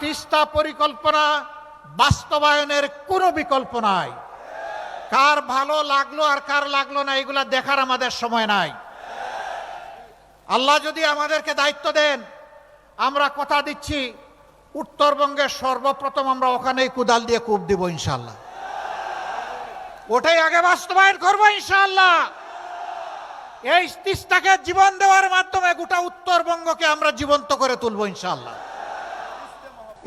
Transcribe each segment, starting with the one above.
তিস্তা পরিকল্পনা বাস্তবায়নের কোনো বিকল্প নাই। কার ভালো লাগল আর কার লাগল না, এগুলা দেখার আমাদের সময় নাই। আল্লাহ যদি আমাদেরকে দায়িত্ব দেন, আমরা কথা দিচ্ছি উত্তরবঙ্গে সর্বপ্রথম আমরা ওখানেই কুদাল দিয়ে কূপ দিব ইনশাল্লাহ ওটাই আগে বাস্তবায়ন করব ইনশাল্লাহ এই তিস্তাকে জীবন দেওয়ার মাধ্যমে গোটা উত্তরবঙ্গকে আমরা জীবন্ত করে তুলবো ইনশাল্লাহ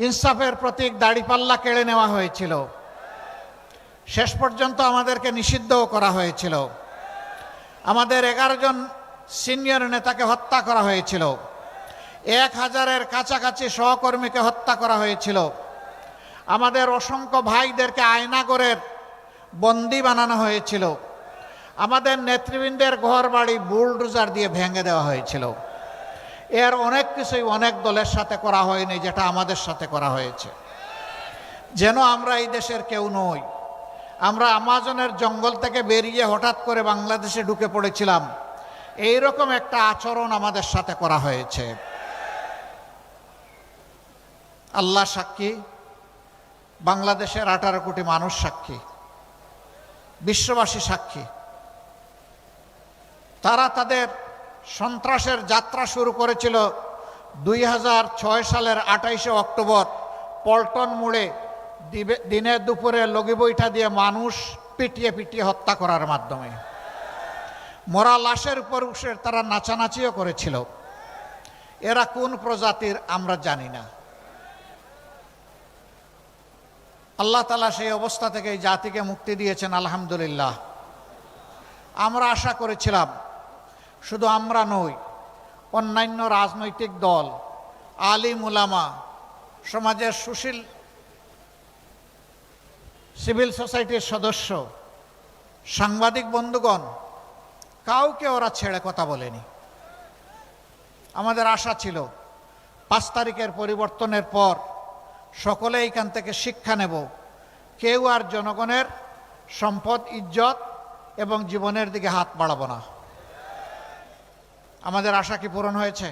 ইনসাফের প্রতীক দাড়িপাল্লা কেড়ে নেওয়া হয়েছিল। শেষ পর্যন্ত আমাদেরকে নিষিদ্ধও করা হয়েছিল। আমাদের এগারো জন সিনিয়র নেতাকে হত্যা করা হয়েছিল। এক হাজারের কাছাকাছি সহকর্মীকে হত্যা করা হয়েছিল। আমাদের অসংখ্য ভাইদেরকে আয়নাগরের বন্দি বানানো হয়েছিল। আমাদের নেতৃবৃন্দের ঘর বাড়ি বুলডোজার দিয়ে ভেঙে দেওয়া হয়েছিল। এর অনেক কিছুই অনেক দলের সাথে করা হয়নি, যেটা আমাদের সাথে করা হয়েছে। যেন আমরা এই দেশের কেউ নই। আমরা আমাজনের জঙ্গল থেকে বেরিয়ে হঠাৎ করে বাংলাদেশে ঢুকে পড়েছিলাম। এই রকম একটা আচরণ আমাদের সাথে করা হয়েছে। আল্লাহ সাক্ষী, বাংলাদেশের আঠারো কোটি মানুষ সাক্ষী, বিশ্ববাসী সাক্ষী। তারা তাদের সন্ত্রাসের যাত্রা শুরু করেছিল দুই হাজার ছয় সালের আঠাইশে অক্টোবর। পল্টন মোড়ে দিনে দুপুরে লগি বৈঠা দিয়ে মানুষ পিটিয়ে পিটিয়ে হত্যা করার মাধ্যমে। মরা লাশের উপর উঠে তারা নাচানাচিও করেছিল। এরা কোন প্রজাতির আমরা জানি না। আল্লাহ তালা সেই অবস্থা থেকে জাতিকে মুক্তি দিয়েছেন, আলহামদুলিল্লাহ। আমরা আশা করেছিলাম শুধু আমরা নই, অন্যান্য রাজনৈতিক দল, আলিম মুলামা সমাজের সুশীল সিভিল সোসাইটির সদস্য, সাংবাদিক বন্ধুগণ, কাউকে ওরা ছেড়ে কথা বলেনি। আমাদের আশা ছিল, পাঁচ তারিখের পরিবর্তনের পর সকলে এইখান থেকে শিক্ষা নেব, কেউ আর জনগণের সম্পদ, ইজ্জত এবং জীবনের দিকে হাত বাড়াবো না। আমাদের আশা কি পূরণ হয়েছে?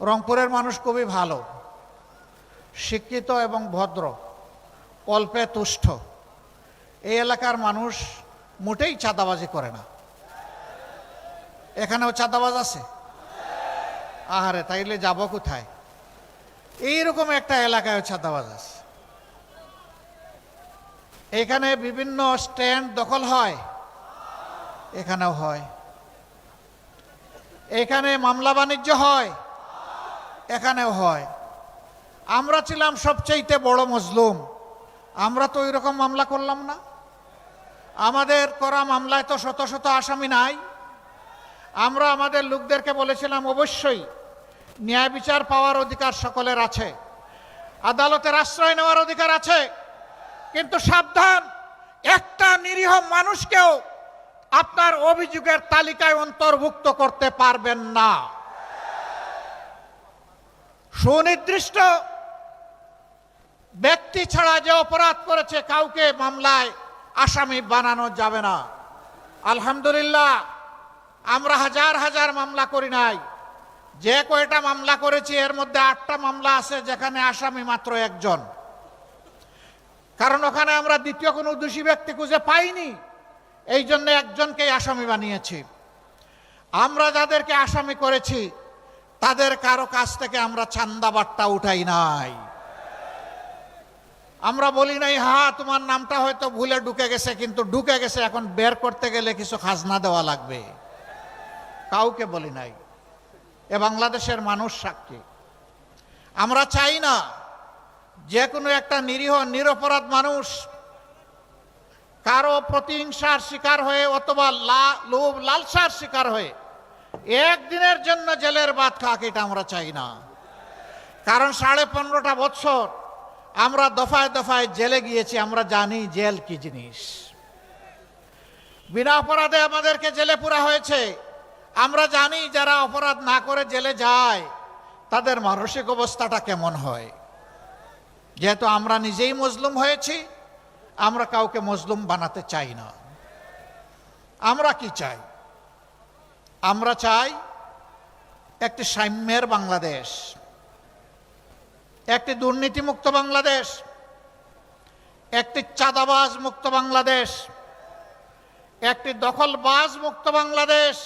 রংপুরের মানুষ খুবই ভালো, শিক্ষিত এবং ভদ্র অল্পে তুষ্ট। এই এলাকার মানুষ মোটেই চাঁদাবাজি করে না। এখানেও চাঁদাবাজ আছে? আহারে, তাইলে যাব কোথায়? এইরকম একটা এলাকায় ছাতাবাজ আছে। এখানে বিভিন্ন স্ট্যান্ড দখল হয়? এখানেও হয়। এখানে মামলা বাণিজ্য হয়? এখানেও হয়। আমরা ছিলাম সবচাইতে বড় মজলুম। আমরা তো ওই রকম মামলা করলাম না। আমাদের করা মামলায় তো শত শত আসামি নাই। আমরা আমাদের লোকদেরকে বলেছিলাম, অবশ্যই ন্যায় বিচার পাওয়ার অধিকার সকলের আছে। আদালতের আশ্রয় নেওয়ার অধিকার আছে। কিন্তু সাবধান, একটা নিরীহ মানুষকেও আপনার অভিযোগের তালিকায় অন্তর্ভুক্ত করতে পারবেন না। সুনির্দিষ্ট ব্যক্তি ছাড়া যে অপরাধ করেছে, কাউকে মামলায় আসামি বানানো যাবে না। আলহামদুলিল্লাহ, আমরা হাজার হাজার মামলা করি নাই। যে কয়টা মামলা করেছি, এর মধ্যে আটটা মামলা আছে যেখানে আসামি মাত্র একজন। কারণ ওখানে আমরা দ্বিতীয় কোনো দোষী ব্যক্তি খুঁজে পাইনি। এই জন্য একজনকেই আসামি বানিয়েছি। আমরা যাদেরকে আসামি করেছি, তাদের কারও কাছ থেকে আমরা চান্দা বাট্টা উঠাই নাই। আমরা বলি নাই, হা, তোমার নামটা হয়তো ভুলে ঢুকে গেছে, কিন্তু ঢুকে গেছে, এখন বের করতে গেলে কিছু খাজনা দেওয়া লাগবে। কাউকে বলি নাই। এ বাংলাদেশের মানুষ সাক্ষী। আমরা চাই না যে কোনো একটা নিরীহ, নিরপরাধ মানুষ কারও প্রতিহিংসার শিকার হয়ে অথবা লা- লোভ লালসার শিকার হয়ে একদিনের জন্য জেলের বাদ খাক এটা আমরা চাই না। কারণ সাড়ে পনেরোটা বছর আমরা দফায় দফায় জেলে গিয়েছি, আমরা জানি জেল কি জিনিস। বিনা অপরাধে আমাদেরকে জেলে পুরা হয়েছে। আমরা জানি যারা অপরাধ না করে জেলে যায়, তাদের মানসিক অবস্থাটা কেমন হয়। যেহেতু আমরা নিজেই মজলুম হয়েছি আমরা কাউকে মজলুম বানাতে চাই না। আমরা কি চাই? আমরা চাই একটি সাম্যের বাংলাদেশ, একটি দুর্নীতিমুক্ত বাংলাদেশ, একটি চাঁদাবাজ মুক্ত বাংলাদেশ, একটি দখলবাজ মুক্ত বাংলাদেশ,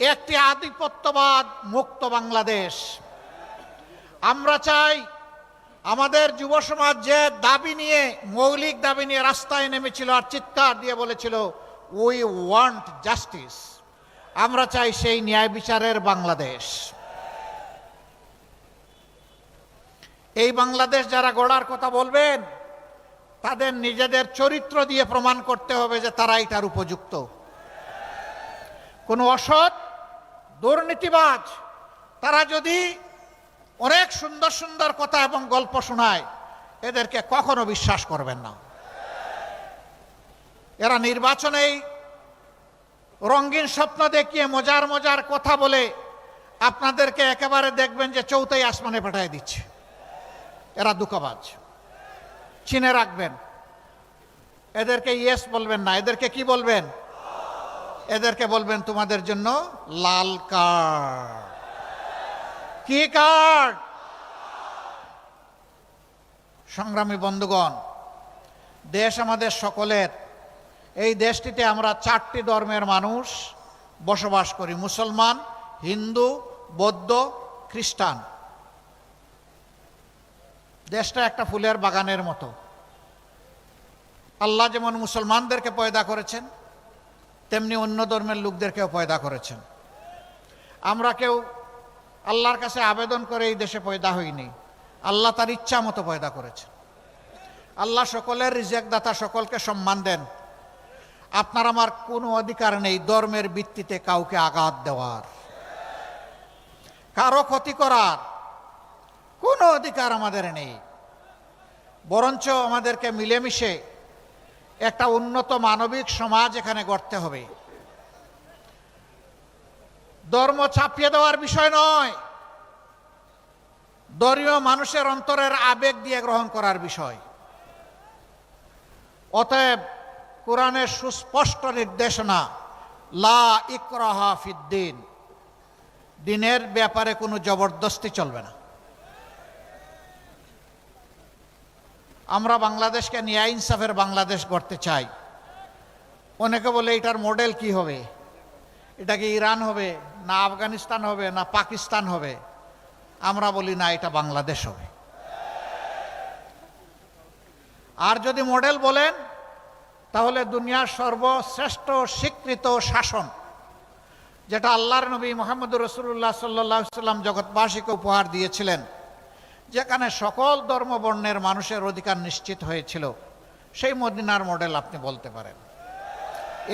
একটি আধিপত্যবাদ মুক্ত বাংলাদেশ। আমরা চাই আমাদের যুব সমাজ যে দাবি নিয়ে, মৌলিক দাবি নিয়ে রাস্তায় নেমেছিল আর চিৎকার দিয়ে বলেছিল উই ওয়ান্ট জাস্টিস আমরা চাই সেই ন্যায় বিচারের বাংলাদেশ। এই বাংলাদেশ যারা গড়ার কথা বলবেন, তাদের নিজেদের চরিত্র দিয়ে প্রমাণ করতে হবে যে তারা এটার উপযুক্ত। কোনো অসৎ, দুর্নীতিবাজ, তারা যদি অনেক সুন্দর সুন্দর কথা এবং গল্প শোনায়। এদেরকে কখনো বিশ্বাস করবেন না। এরা নির্বাচনেই রঙিন স্বপ্ন দেখিয়ে মজার মজার কথা বলে আপনাদেরকে একেবারে দেখবেন যে চৌথাই আসমানে পাঠিয়ে দিচ্ছে। এরা দুঃখবাজ। চিনে রাখবেন। এদেরকে ইয়েস বলবেন না। এদেরকে কি বলবেন? এদেরকে বলবেন, তোমাদের জন্য লাল কার্ড। কি কার্ড? সংগ্রামী বন্ধুগণ, দেশ আমাদের সকলের। এই দেশটিতে আমরা চারটি ধর্মের মানুষ বসবাস করি, মুসলমান, হিন্দু, বৌদ্ধ, খ্রিস্টান। দেশটা একটা ফুলের বাগানের মতো। আল্লাহ যেমন মুসলমানদেরকে পয়দা করেছেন, তেমনি অন্য ধর্মের লোকদেরকেও পয়দা করেছেন। আমরা কেউ আল্লাহর কাছে আবেদন করে এই দেশে পয়দা হইনি আল্লাহ তার ইচ্ছা মতো পয়দা করেছেন আল্লাহ সকলের রিজেক দাতা সকলকে সম্মান দেন। আপনার আমার কোনো অধিকার নেই ধর্মের ভিত্তিতে কাউকে আঘাত দেওয়ার। কারও ক্ষতি করার কোনো অধিকার আমাদের নেই। বরঞ্চ আমাদেরকে মিলেমিশে একটা উন্নত মানবিক সমাজ এখানে গড়তে হবে। ধর্ম ছাপিয়ে দেওয়ার বিষয় নয়। ধর্মীয় মানুষের অন্তরের আবেগ দিয়ে গ্রহণ করার বিষয়। অতএব কোরআনের সুস্পষ্ট নির্দেশনা, লা ইকরাহা ফিদ্দিন দিনের ব্যাপারে কোনো জবরদস্তি চলবে না। আমরা বাংলাদেশকে ন্যায় ইনসাফের বাংলাদেশ গড়তে চাই। অনেকে বলে এটার মডেল কি হবে? এটা কি ইরান হবে? না আফগানিস্তান হবে, না পাকিস্তান হবে। আমরা বলি, না, এটা বাংলাদেশ হবে। আর যদি মডেল বলেন, তাহলে দুনিয়ার সর্বশ্রেষ্ঠ স্বীকৃত শাসন, যেটা আল্লাহর নবী মোহাম্মদ রসুল্লাহ সাল্লাহ সাল্লাম জগৎবাসীকে উপহার দিয়েছিলেন, যেখানে সকল ধর্মবর্ণের মানুষের অধিকার নিশ্চিত হয়েছিল, সেই মদিনার মডেল আপনি বলতে পারেন।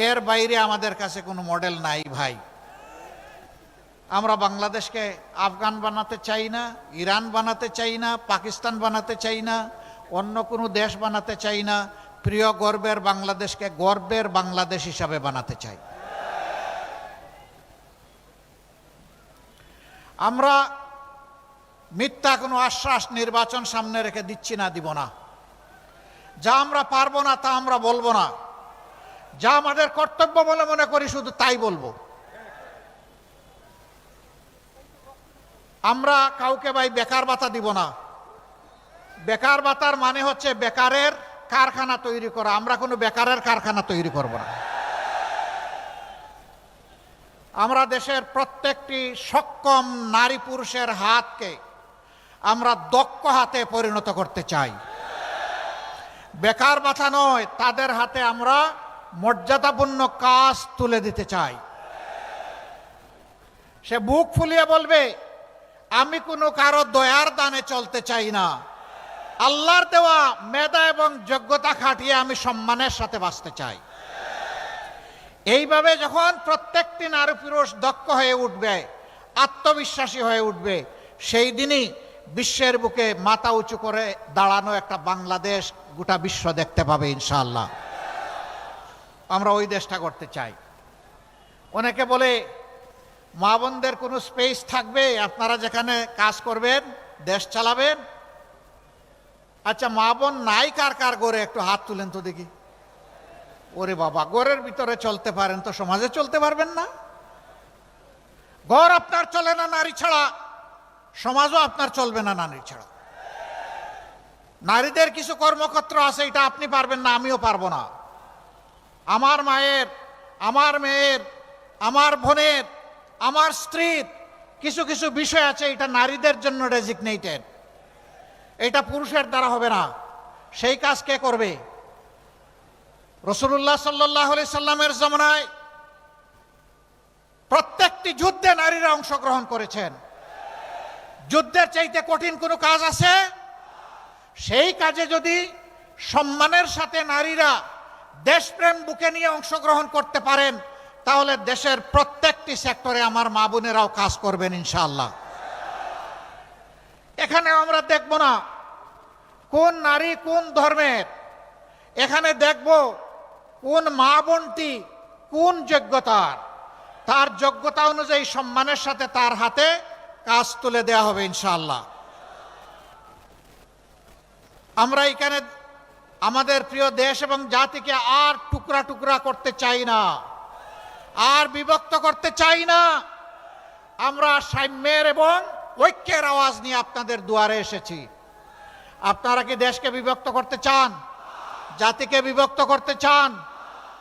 এর বাইরে আমাদের কাছে কোনো মডেল নাই ভাই। আমরা বাংলাদেশকে আফগান বানাতে চাই না, ইরান বানাতে চাই না, পাকিস্তান বানাতে চাই না, অন্য কোনো দেশ বানাতে চাই না, প্রিয় গর্বের বাংলাদেশকে গর্বের বাংলাদেশ হিসাবে বানাতে চাই। আমরা মিথ্যা কোনো আশ্বাস নির্বাচন সামনে রেখে দিচ্ছি না, দিব না। যা আমরা পারব না তা আমরা বলব না। যা আমাদের কর্তব্য বলে মনে করি, শুধু তাই বলব। আমরা কাউকে ভাই বেকার ভাতা দিব না। বেকার ভাতার মানে হচ্ছে বেকারের কারখানা তৈরি করা। আমরা কোনো বেকারের কারখানা তৈরি করব না। আমরা দেশের প্রত্যেকটি সক্ষম নারী পুরুষের হাতকে আমরা দক্ষ হাতে পরিণত করতে চাই। বেকার বাথা নয়, তাদের হাতে আমরা মর্যাদাপূর্ণ কাজ তুলে দিতে চাই। সে বুক ফুলিয়ে বলবে আমি কোনো কারও দয়ার দানে চলতে চাই না। আল্লাহর দেওয়া মেধা এবং যোগ্যতা খাটিয়ে আমি সম্মানের সাথে বাঁচতে চাই। এইভাবে যখন প্রত্যেকটি নারী পুরুষ দক্ষ হয়ে উঠবে, আত্মবিশ্বাসী হয়ে উঠবে, সেই দিনই বিশ্বের বুকে মাথা উঁচু করে দাঁড়ানো একটা বাংলাদেশ গোটা বিশ্ব দেখতে পাবে ইনশাআল্লাহ। আমরা ওই দেশটা করতে চাই। অনেকে বলে মা বোনদের কোনো স্পেস থাকবে, আপনারা যেখানে কাজ করবেন, দেশ চালাবেন। আচ্ছা মা বোন নাই, কার কার গড়ে একটু হাত তুলেন তো দেখি। ওরে বাবা গড়ের ভিতরে চলতে পারেন তো, সমাজে চলতে পারবেন না? গড় আপনার চলে না, নারী ছাড়া? সমাজও আপনার চলবে না, নারী ছাড়া। নারীদের কিছু কর্মক্ষেত্র আছে, এটা আপনি পারবেন না, আমিও পারব না। আমার মায়ের, আমার মেয়ের, আমার বোনের আমার স্ত্রীর কিছু কিছু বিষয় আছে, এটা নারীদের জন্য রেজিগনেটেড এটা পুরুষের দ্বারা হবে না। সেই কাজ কে করবে? রসুল্লাহ সাল্লাহ সাল্লামের জমানায় প্রত্যেকটি যুদ্ধে নারীরা অংশগ্রহণ করেছেন। যুদ্ধের চাইতে কঠিন কোনো কাজ আছে? সেই কাজে যদি সম্মানের সাথে নারীরা দেশপ্রেম বুকে নিয়ে অংশগ্রহণ করতে পারেন তাহলে দেশের প্রত্যেকটি সেক্টরে আমার মা বোনেরাও কাজ করবেন ইনশাআল্লাহ। এখানে আমরা দেখব না কোন নারী কোন ধর্মের। এখানে দেখব কোন মা বোনটি কোন যোগ্যতার। তার যোগ্যতা অনুযায়ী সম্মানের সাথে তার হাতে কাজ তুলে দেওয়া হবে ইনশাআল্লাহ। আমরা এখানে আমাদের প্রিয় দেশ এবং জাতিকে আর টুকরা টুকরা করতে চাই না। আর বিভক্ত করতে চাই না। আমরা সাম্যের এবং ঐক্যের আওয়াজ নিয়ে আপনাদের দুয়ারে এসেছি। আপনারা কি দেশকে বিভক্ত করতে চান? জাতিকে বিভক্ত করতে চান?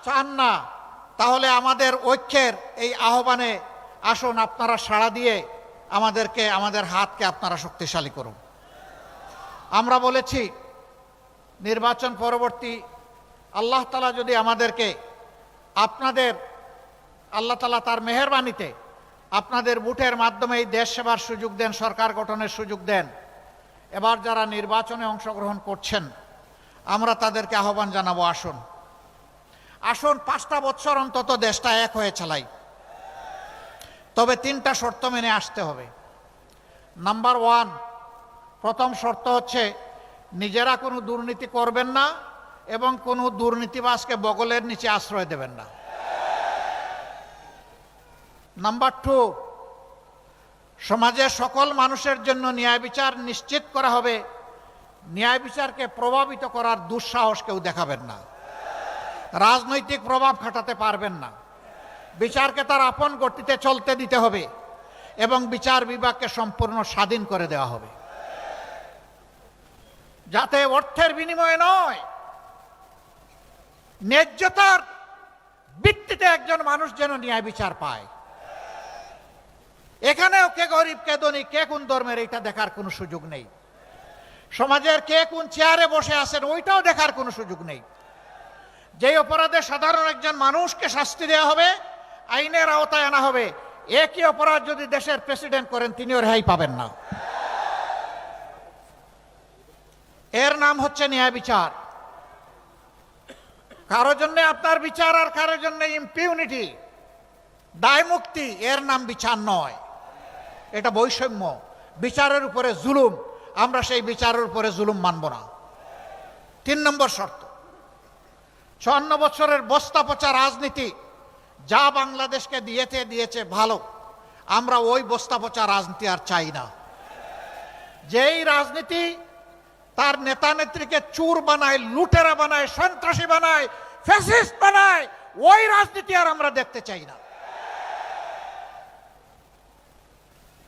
চান না। তাহলে আমাদের ঐক্যের এই আহ্বানে আসুন আপনারা সাড়া দিয়ে আমাদেরকে, আমাদের হাতকে আপনারা শক্তিশালী করুন। আমরা বলেছি, নির্বাচন পরবর্তী আল্লাহ তালা যদি আমাদেরকে আপনাদের আল্লাহ তালা তার মেহরবানিতে আপনাদের বুটের মাধ্যমে এই দেশ সেবার সুযোগ দেন, সরকার গঠনের সুযোগ দেন। এবার যারা নির্বাচনে অংশগ্রহণ করছেন, আমরা তাদেরকে আহ্বান জানাব, আসুন। আসুন, পাঁচটা বছর অন্তত দেশটা এক হয়ে চালাই। তবে তিনটা শর্ত মেনে আসতে হবে। নাম্বার ওয়ান, প্রথম শর্ত হচ্ছে নিজেরা কোনো দুর্নীতি করবেন না এবং কোনো দুর্নীতিবাসকে বগলের নিচে আশ্রয় দেবেন না। নাম্বার টু সমাজের সকল মানুষের জন্য ন্যায় বিচার নিশ্চিত করা হবে। ন্যায় বিচারকে প্রভাবিত করার দুঃসাহস কেউ দেখাবেন না। রাজনৈতিক প্রভাব খাটাতে পারবেন না। বিচারকে তার আপন গতিতে চলতে দিতে হবে এবং বিচার বিভাগকে সম্পূর্ণ স্বাধীন করে দেওয়া হবে। যাতে অর্থের বিনিময়ে নয়, ন্যায্যতার ভিত্তিতে একজন মানুষ যেন ন্যায় বিচার পায়। এখানেও কে গরিব, কে ধনী, কে কোন ধর্মের এটা দেখার কোনো সুযোগ নেই। সমাজের কে কোন চেয়ারে বসে আছেন, ওইটাও দেখার কোনো সুযোগ নেই। যে অপরাধে সাধারণ একজন মানুষকে শাস্তি দেওয়া হবে, আইনের আওতায় আনা হবে, একই অপরাধ যদি দেশের প্রেসিডেন্ট করেন, তিনিও রেহাই পাবেন না। এর নাম হচ্ছে ন্যায় বিচার। কারও জন্য আপনার বিচার আর কারোর জন্য ইম্পিউনিটি, দায় মুক্তি, এর নাম বিচার নয়। এটা বৈষম্য। বিচারের উপরে জুলুম, আমরা সেই বিচারের উপরে জুলুম মানব না। তিন নম্বর শর্ত। চুয়ান্ন বছরের বস্তা পচা রাজনীতি, যা বাংলাদেশকে দিয়েছে দিয়েছে ভালো, আমরা ওই বস্তা পচা রাজনীতি আর চাই না। যেই রাজনীতি তার নেতা নেত্রীকে চুর বানায়, লুটেরা বানায়, সন্ত্রাসী বানায়, ফ্যাসিস্ট বানায়, ওই রাজনীতি আর আমরা দেখতে চাই না।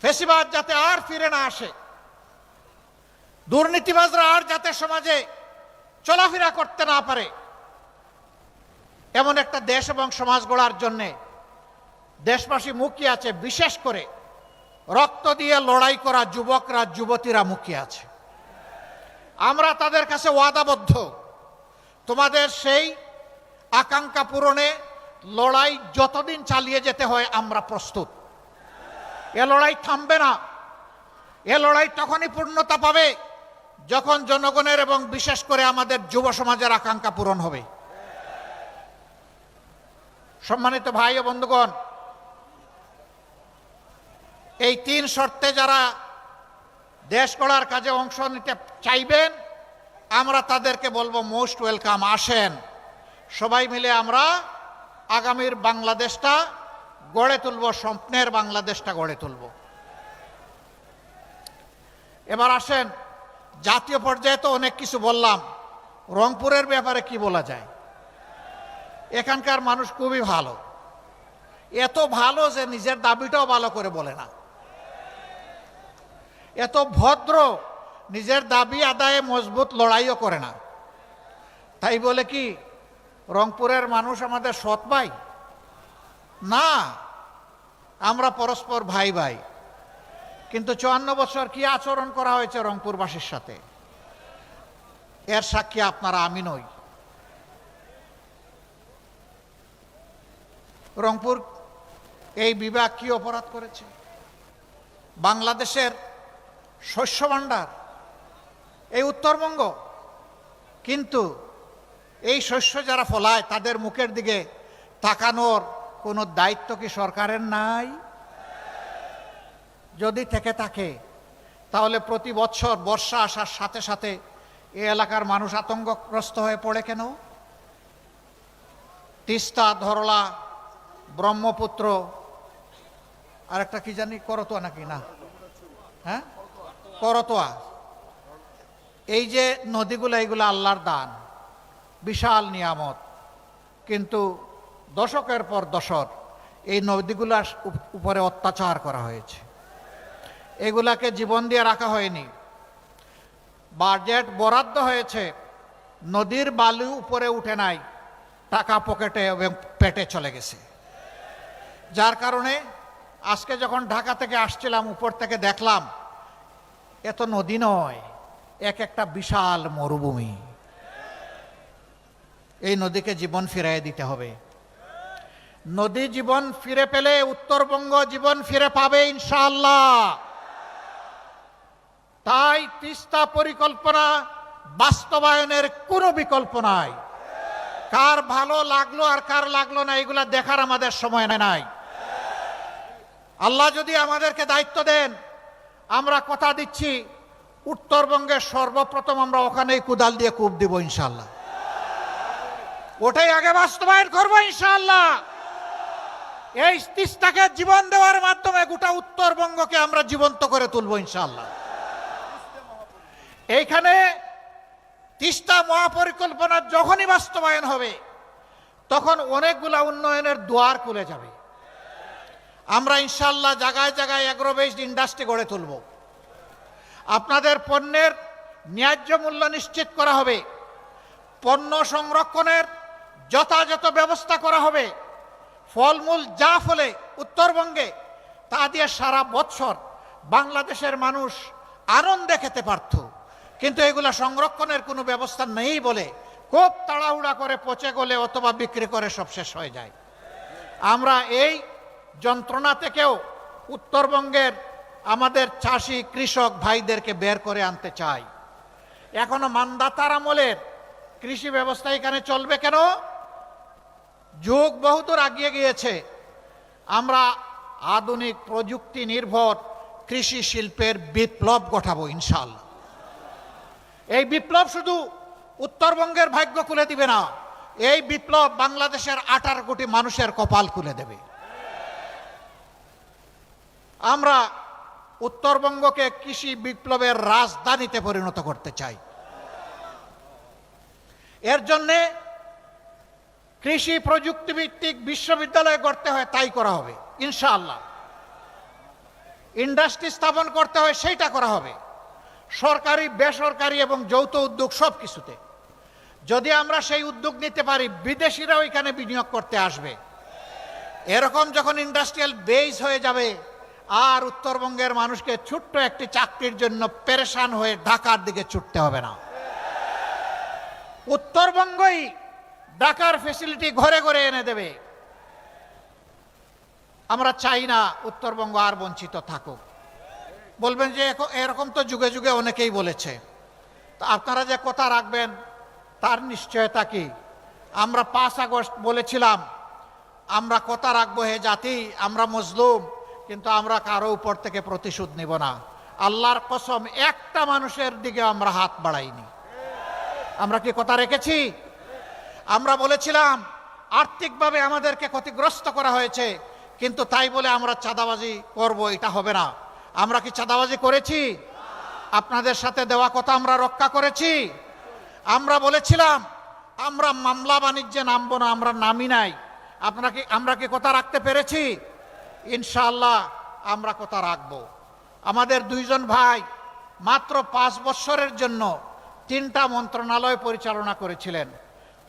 ফেসিবাদ যাতে আর ফিরে না আসে, দুর্নীতিবাজরা আর যাতে সমাজে চলাফেরা করতে না পারে, এমন একটা দেশ এবং সমাজ গড়ার জন্যে দেশবাসী মুখিয়ে আছে, বিশেষ করে রক্ত দিয়ে লড়াই করা যুবকরা, যুবতীরা মুখিয়ে আছে। আমরা তাদের কাছে ওয়াদাবদ্ধ। তোমাদের সেই আকাঙ্ক্ষা পূরণে লড়াই যতদিন চালিয়ে যেতে হয়, আমরা প্রস্তুত। এ লড়াই থামবে না। এ লড়াই তখনই পূর্ণতা পাবে যখন জনগণের এবং বিশেষ করে আমাদের যুব সমাজের আকাঙ্ক্ষা পূরণ হবে। সম্মানিত ভাই ও বন্ধুগণ, এই তিন শর্তে যারা দেশ গড়ার কাজে অংশ নিতে চাইবেন, আমরা তাদেরকে বলব মোস্ট ওয়েলকাম, আসেন। সবাই মিলে আমরা আগামীর বাংলাদেশটা গড়ে তুলব, স্বপ্নের বাংলাদেশটা গড়ে তুলব। এবার আসেন, জাতীয় পর্যায়ে তো অনেক কিছু বললাম, রংপুরের ব্যাপারে কি বলা যায়? এখানকার মানুষ খুবই ভালো। এত ভালো যে নিজের দাবিটাও ভালো করে বলে না। এত ভদ্র, নিজের দাবি আদায়ে মজবুত লড়াইও করে না। তাই বলে কি, রংপুরের মানুষ আমাদের সৎ ভাই? না, আমরা পরস্পর ভাই ভাই। কিন্তু চুয়ান্ন বছর কি আচরণ করা হয়েছে রংপুরবাসীর সাথে? এর সাক্ষী আপনারা, আমি নই। রংপুর এই বিভাগ কি অপরাধ করেছে? বাংলাদেশের শস্য ভাণ্ডার, এই উত্তরবঙ্গ। কিন্তু এই শস্য যারা ফলায়, তাদের মুখের দিকে তাকানোর কোনো দায়িত্ব কি সরকারের নাই? যদি থেকে থাকে, তাহলে প্রতি বছর বর্ষা আসার সাথে সাথে এ এলাকার মানুষ আতঙ্কগ্রস্ত হয়ে পড়ে কেন? তিস্তা, ধরলা, ব্রহ্মপুত্র আর একটা কি জানি, করতোয়া নাকি? না। হ্যাঁ? করতোয়া। এই যে নদীগুলো, এইগুলো আল্লাহর দান, বিশাল নিয়ামত। কিন্তু দশকের পর দশক এই নদীগুলার উপরে অত্যাচার করা হয়েছে। এগুলাকে জীবন দিয়ে রাখা হয়নি। বাজেট বরাদ্দ হয়েছে, নদীর বালু উপরে উঠে নাই, টাকা পকেটে এবং পেটে চলে গেছে। যার কারণে আজকে যখন ঢাকা থেকে আসছিলাম, উপর থেকে দেখলাম এত নদী নয়, এক একটা বিশাল মরুভূমি। এই নদীকে জীবন ফিরিয়ে দিতে হবে। নদী জীবন ফিরে পেলে উত্তরবঙ্গ জীবন ফিরে পাবে ইনশাআল্লাহ। তাই তিস্তা পরিকল্পনা বাস্তবায়নের কোনো বিকল্প নাই। কার ভালো লাগল আর কার লাগল না, এগুলা দেখার আমাদের সময় নাই। আল্লাহ যদি আমাদেরকে দায়িত্ব দেন, আমরা কথা দিচ্ছি, উত্তরবঙ্গের সর্বপ্রথম আমরা ওখানেই কুদাল দিয়ে কূপ দিব ইনশাল্লাহ ওটাই আগে বাস্তবায়ন করব ইনশাল্লাহ এই তিস্তাকে জীবন দেওয়ার মাধ্যমে গোটা উত্তরবঙ্গকে আমরা জীবন্ত করে তুলব ইনশাল্লাহ এইখানে তিস্তা মহাপরিকল্পনা যখনই বাস্তবায়ন হবে, তখন অনেকগুলা উন্নয়নের দুয়ার খুলে যাবে। আমরা ইনশাল্লাহ জায়গায় জায়গায় অ্যাগ্রো বেসড ইন্ডাস্ট্রি গড়ে তুলব। আপনাদের পণ্যের ন্যায্য মূল্য নিশ্চিত করা হবে। পণ্য সংরক্ষণের যথাযথ ব্যবস্থা করা হবে। ফলমূল যা ফলে উত্তরবঙ্গে তা দিয়ে সারা বৎসর বাংলাদেশের মানুষ আনন্দে খেতে পারত। কিন্তু এগুলা সংরক্ষণের কোনো ব্যবস্থা নেই বলে খুব তাড়াহুড়া করে পচে গলে অথবা বিক্রি করে সব শেষ হয়ে যায়। আমরা এই যন্ত্রণা থেকেও উত্তরবঙ্গের আমাদের চাষি, কৃষক ভাইদেরকে বের করে আনতে চাই। এখনও মান্দাতার আমলের কৃষি ব্যবস্থা এখানে চলবে কেন? যুগ বহুদূর আগিয়ে গিয়েছে। আমরা আধুনিক প্রযুক্তি নির্ভর কৃষি শিল্পের বিপ্লব ঘটাবো ইনশাল্লাহ এই বিপ্লব শুধু উত্তরবঙ্গের ভাগ্য খুলে দিবে না, এই বিপ্লব বাংলাদেশের আঠারো কোটি মানুষের কপাল খুলে দেবে। আমরা উত্তরবঙ্গকে কৃষি বিপ্লবের রাজধানীতে পরিণত করতে চাই। এর জন্যে কৃষি প্রযুক্তিভিত্তিক বিশ্ববিদ্যালয় গড়তে হয়, তাই করা হবে, ইনশাআল্লাহ। ইন্ডাস্ট্রি স্থাপন করতে হয়, সেইটা করা হবে। সরকারি, বেসরকারি এবং যৌথ উদ্যোগ সব কিছুতে যদি আমরা সেই উদ্যোগ নিতে পারি, বিদেশিরাও এখানে বিনিয়োগ করতে আসবে। এরকম যখন ইন্ডাস্ট্রিয়াল বেস হয়ে যাবে, আর উত্তরবঙ্গের মানুষকে ছোট্ট একটি চাকরির জন্য পেরেশান হয়ে ঢাকার দিকে ছুটতে হবে না। উত্তরবঙ্গই ঢাকার ফেসিলিটি ঘরে ঘরে এনে দেবে। আমরা চাই না উত্তরবঙ্গ আর বঞ্চিত থাকুক। বলবেন যে এরকম তো যুগে যুগে অনেকেই বলেছে। তো আপনারা যে কথা রাখবেন, তার নিশ্চয়তা কি? আমরা পাঁচ আগস্ট বলেছিলাম, আমরা কথা রাখব হে জাতি, আমরা মজলুম, কিন্তু আমরা কারও উপর থেকে প্রতিশোধ নিব না। আল্লাহর কসম, একটা মানুষের দিকে আমরা হাত বাড়াইনি। আমরা কি কথা রেখেছি? আমরা বলেছিলাম, আর্থিকভাবে আমাদেরকে ক্ষতিগ্রস্ত করা হয়েছে, কিন্তু তাই বলে আমরা চাঁদাবাজি করব, এটা হবে না। আমরা কি চাঁদাবাজি করেছি? আপনাদের সাথে দেওয়া কথা আমরা রক্ষা করেছি। আমরা বলেছিলাম, আমরা মামলা বাণিজ্যে নামবো না, আমরা নামি নাই। আপনারা কি, আমরা কি কথা রাখতে পেরেছি? ইনশাআল্লাহ আমরা কথা রাখব। আমাদের দুইজন ভাই মাত্র পাঁচ বৎসরের জন্য তিনটা মন্ত্রণালয় পরিচালনা করেছিলেন।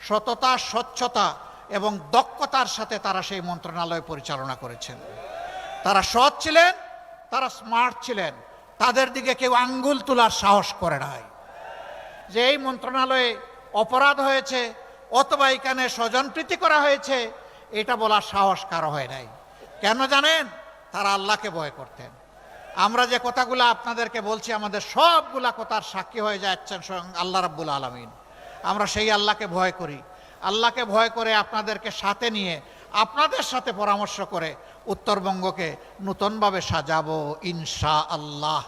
সততা, স্বচ্ছতা এবং দক্ষতার সাথে তারা সেই মন্ত্রণালয় পরিচালনা করেছেন। তারা সৎ ছিলেন, তারা স্মার্ট ছিলেন। তাদের দিকে কেউ আঙ্গুল তোলার সাহস করে নাই। যে এই মন্ত্রণালয়ে অপরাধ হয়েছে অথবা এখানে স্বজনপ্রীতি করা হয়েছে, এটা বলার সাহস কারও হয় নাই। কেন জানেন? তারা আল্লাহকে ভয় করতেন। আমরা যে কথাগুলো আপনাদেরকে বলছি, আমাদের সবগুলা কথার সাক্ষী হয়ে যাচ্ছেন স্বয়ং আল্লাহ রাব্বুল আলমিন। আমরা সেই আল্লাহকে ভয় করি। আল্লাহকে ভয় করে আপনাদেরকে সাথে নিয়ে, আপনাদের সাথে পরামর্শ করে উত্তরবঙ্গকে নতুনভাবে সাজাবো ইনশা আল্লাহ